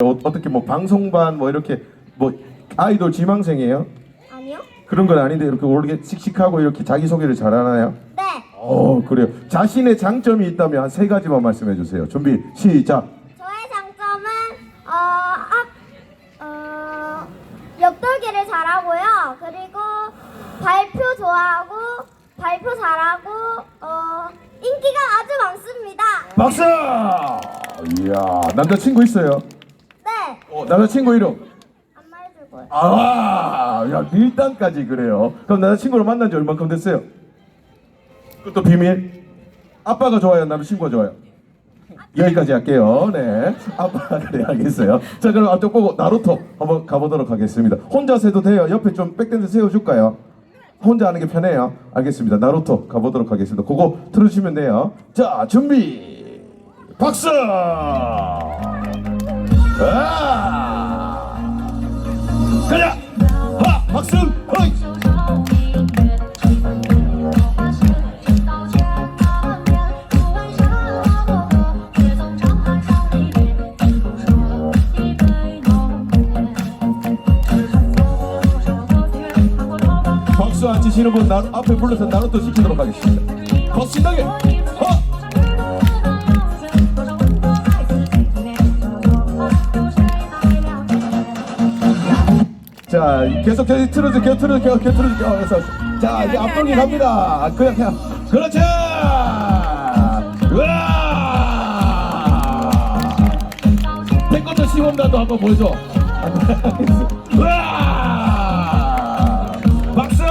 어, 어떻게 뭐 방송반 뭐 이렇게 뭐 아이돌 지망생이에요? 아니요? 그런 건 아닌데 이렇게 오르게 씩씩하고 이렇게 자기 소개를 잘하나요? 네. 어 그래요. 자신의 장점이 있다면 한 세 가지만 말씀해 주세요. 준비 시작. 저의 장점은 어, 학, 어, 역돌기를 잘하고요. 그리고 발표 좋아하고 발표 잘하고 어, 인기가 아주 많습니다. 박수! 이야 남자친구 있어요? 네. 어, 남자친구 이름? 안 말해줄 거예요. 아, 야 밀당까지 그래요. 그럼 남자친구를 만난 지 얼마큼 됐어요? 그것도 비밀? 아빠가 좋아요, 남자친구가 좋아요? 여기까지 할게요. 네. 아빠, 그래, 알겠어요. 자, 그럼 앞쪽 보고 나루토 한번 가보도록 하겠습니다. 혼자 세도 돼요. 옆에 좀 백댄드 세워줄까요? 혼자 하는 게 편해요. 알겠습니다. 나루토 가보도록 하겠습니다. 그거 틀어주시면 돼요. 자, 준비! 박수! 아! 가자! 하! 박수! 허이! 박수 안 치시는 분 나, 앞에 불러서 나루토 시키도록 하겠습니다. 박수 신나게! 자, 계속 계속 계속 틀어줘, 계속 계속 틀어줘. 어, 그래서 자, 이제 앞돌기 갑니다. 그냥 그냥 그렇지. 으아! 태권도 시범단도 한번 보여줘. 으아! 박수!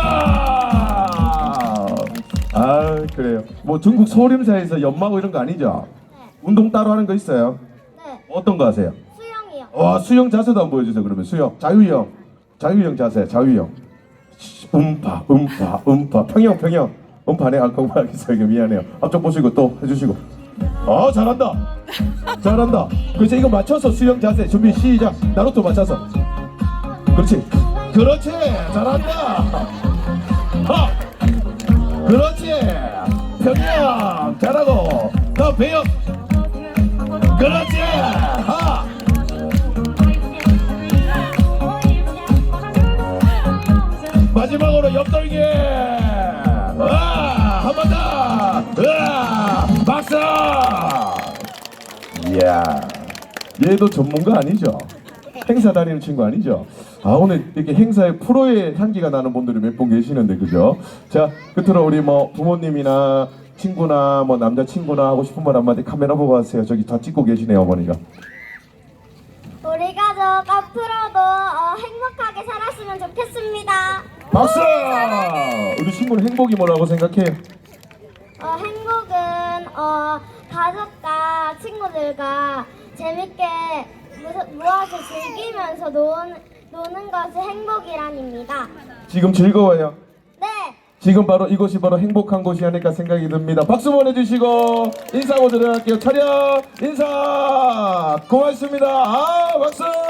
아, 그래요. 뭐 중국 소림사에서 연마고 이런 거 아니죠? 네. 운동 따로 하는 거 있어요? 네. 어떤 거 하세요? 수영이요. 와 수영 자세도 한번 보여주세요 그러면 수영 자유형 자유형 자세 자유형. 시- 음파 음파 음파. 평형 평형. 음파네 아까 말하겠어요 미안해요. 앞쪽 보시고 또 해주시고. 어 잘한다. 잘한다. 그래서 이거 맞춰서 수영 자세 준비 시작. 나루토 맞춰서. 그렇지. 그렇지. 잘한다. 하. 그렇지. 평형. 잘하고. 더 배영 그렇지 마지막으로 옆돌기 한번 더! 으아! 박수! 이야 얘도 전문가 아니죠? 행사 다니는 친구 아니죠? 아 오늘 이렇게 행사에 프로의 향기가 나는 분들이 몇 분 계시는데 그죠? 자 끝으로 우리 뭐 부모님이나 친구나 뭐 남자친구나 하고 싶은 말 한마디 카메라 보고 하세요 저기 다 찍고 계시네요 어머니가 우리 가족 앞으로도 어, 행복하게 살았으면 좋겠습니다. 박수! 우리 친구는 행복이 뭐라고 생각해요? 어, 행복은 어, 가족과 친구들과 재밌게 무, 무엇을 즐기면서 노는, 노는 것이 행복이란입니다. 지금 즐거워요? 네, 지금 바로 이곳이 바로 행복한 곳이 아닐까 생각이 듭니다. 박수 보내주시고 인사하고 들어갈게요. 차렷 인사 고맙습니다. 아 박수.